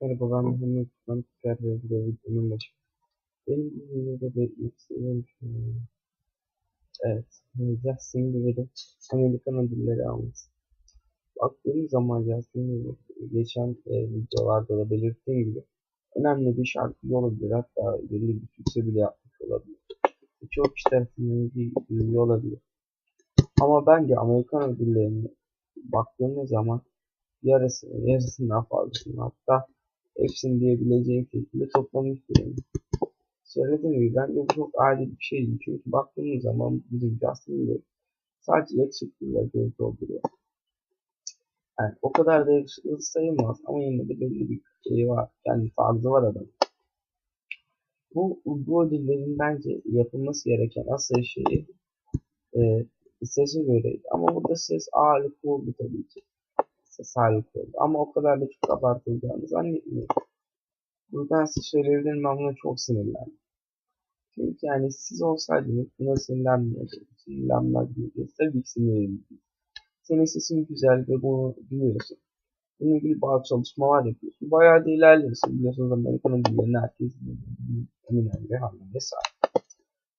Merhaba ben Turan Tekrar bir videonun başı. Benim videoda bir ilk sevdiğim. Evet. Justin Bieber'in Amerikan ödülleri alması. Baktığım zaman Justin Bieber geçen e, videolarda da belirttiğim gibi önemli bir şarkıcı olabilir. Hatta belli bir sükse bile yapmış olabilir. Birçok kişi tarafından duyuyor olabilir. Ama bence Amerikan ödüllerine baktığımız zaman yarısı, yarısından fazlasını hatta hepsini diyebileceğim şekilde toplamış durumda. Söylediğim gibi bence bu çok adil bir şey değil. Çünkü baktığımız zaman bizim Justin Bieber sadece yakışıklıyla göz dolduruyor. Yani o kadar da yakışıklı sayılmaz ama yine de belli bir şey var. Yani tarzı var adam. Bu, bu ödüllerin bence yapılması gereken asıl şeyi e, sese göreydi. Ama burada ses ağırlıklı oldu tabii ki sağlıklı oldu. Ama o kadar da çok abartılacağını zannetmiyorum. Buradan size söyleyebilirim ben buna çok sinirlendim. Çünkü yani siz olsaydınız buna sinirlenmiyordunuz. Sinirlenmezdiniz. Tabii ki sinirlenmediniz. Senin sesin güzel ve bunu biliyorsun. Bununla ilgili bazı çalışmalar yapıyorsun. Bayağı da ilerliyorsun. Biliyorsunuz Amerika'nın dillerini herkes biliyor. Eminem, Rihanna vesaire.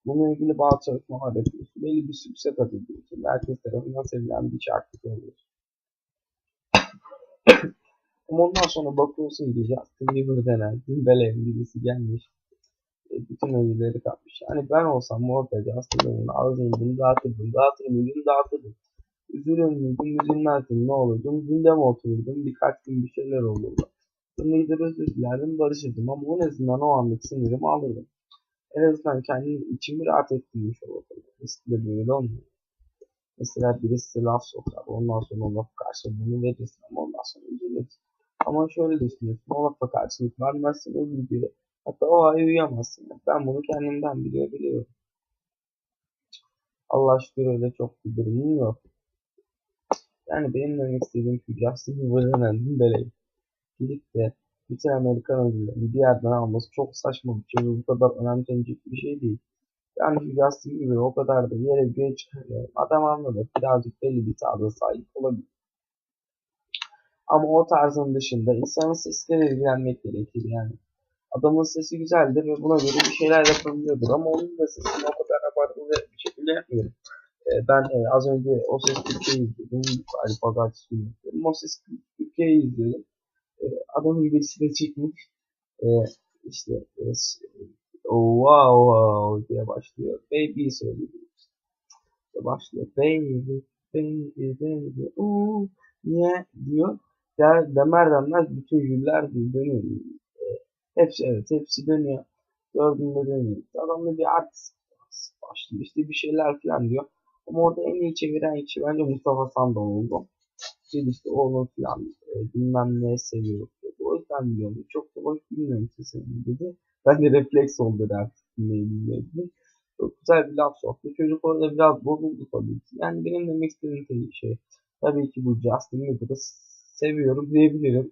Bununla ilgili bazı çalışmalar yapıyorsun. Belli bir sükse kat ediyorsun. Herkes tarafından sevilen bir şarkıcı oluyorsun. Ama ondan sonra bakıyorsun ki Justin Bieber denen Zimbele'nin birisi gelmiş. E, bütün ödülleri kapmış. Yani ben olsam orada Justin Bieber'ın ağzını bunu dağıtırdım. Dağıtır mıydım? Dağıtırdım. Üzülür müydüm? Üzülmezdim. Ne olurdum? Gündeme otururdum. Birkaç gün bir şeyler olurdu. Sonra gider özür dilerdim. Barışırdım. Ama en azından o anlık sinirimi alırdım. En azından kendimi içimi rahat ettirmiş olurdum. Eskide böyle olmuyor. Mesela birisi laf sokar. Ondan sonra o laf karşılığını verirsin ama ondan sonra üzülürsün. Ama şöyle düşünüyorsun. O lafa karşılık vermezsin o videoyu. Hatta o ay uyuyamazsın. Ben bunu kendimden biliyor biliyorum. Allah şükür öyle çok bir durumum yok. Yani benim demek istediğim şu Justin Bieber'ın böyle gidip de bütün Amerikan ödüllerini bir yerden alması çok saçma bir şey. Bu kadar önemsenecek bir şey değil. Yani şu Justin Bieber o kadar da yere göğe çıkarıyor. Adam anladı. Birazcık belli bir tarzı sahip olabilir. Ama o tarzın dışında insanın sesiyle ilgilenmek gerekir yani. Adamın sesi güzeldir ve buna göre bir şeyler yapabiliyordur ama onun da sesini o kadar abartılı bir şekilde yapmıyorum. Ee, ben e, az önce O Ses Türkiye'yi izledim. Pazartesi günü izledim. O Ses Türkiye'yi izledim. Ee, adamın birisi de çıkmış. Ee, işte e, wow wow diye başlıyor. Baby söylüyor. İşte başlıyor. Baby baby baby ooh yeah diyor der, demer demez bütün yüller dönüyor. E, hepsi evet hepsi dönüyor. Dördünde dönüyor. Adam da bir artist başlıyor işte bir şeyler falan diyor. Ama orada en iyi çeviren kişi bence Mustafa Sandal oldu. İşte, işte oğlum falan e, bilmem ne seviyor. O yüzden biliyorum. Çok da hoş bilmiyorum sesini dedi. Ben de refleks oldu artık dinleyelim dedi. Çok güzel bir laf soktu. Çocuk orada biraz bozuldu tabii ki. Yani benim demek istediğim şey tabii ki bu Justin Bieber'ı seviyorum diyebilirim.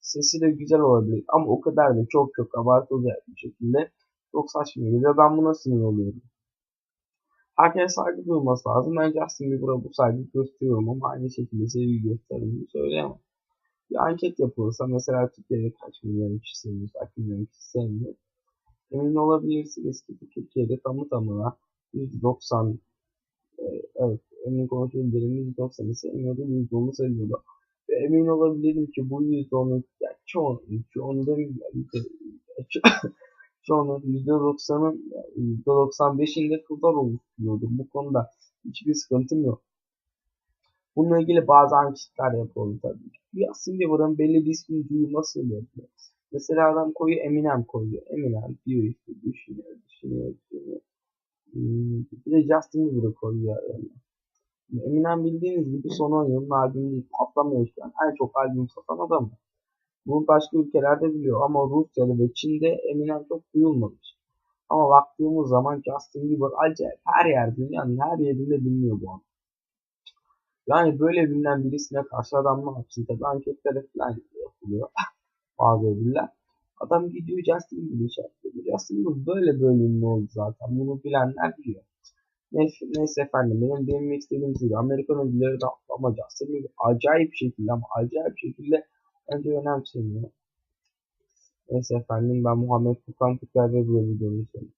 Sesi de güzel olabilir ama o kadar da çok çok abartılacak bir şekilde çok saçma geliyor. Ben buna sinir oluyorum. Herkes saygı duyması lazım. Ben Justin Bieber'a bu saygı gösteriyorum ama aynı şekilde sevgi gösterdiğimi söyleyemem. Bir anket yapılırsa mesela Türkiye'de kaç milyon kişi sevmiyor, kaç milyon kişi sevmiyor. Emin olabilirsiniz ki Türkiye'de tamı tamına %90 e, evet emin konuşabilirim %90'ı sevmiyordu, %10'u seviyordu. Ve emin olabilirim ki bu %10'un yani çoğu, çoğunu demeyeyim çoğunun %90'ın %95'inde kızlar oluşturuyordur. Bu konuda hiçbir sıkıntım yok. Bununla ilgili bazı anketler yapıldı tabii. Aslında buranın belli bir ismin duyulması yapıyor. Mesela adam koyuyor Eminem koyuyor. Eminem diyor işte düşünüyor, düşünüyor, düşünüyor. Hmm, bir de Justin Bieber'ı koyuyor yani. Eminem bildiğiniz gibi son 10 yılın albümü patlamıyor şu an. En çok albüm satan adam. Bunu başka ülkelerde biliyor ama Rusya'da ve Çin'de Eminem çok duyulmamış. Ama baktığımız zaman Justin Bieber acayip her yerde dünyanın her yerinde biliniyor bu adam. Yani böyle bilinen birisine karşı adam ne yapsın? Tabi anketlere falan yapılıyor. Bazı ödüller. Adam gidiyor Justin Bieber'ı yapıyor. Justin Bieber böyle ünlü oldu zaten. Bunu bilenler biliyor. Neyse, neyse efendim benim demek istediğim gibi Amerikan ödülleri de ama Justin Bieber acayip şekilde ama acayip şekilde bence önemsemiyor. Neyse efendim ben Muhammed Furkan Tüker ve bu videonun sonu.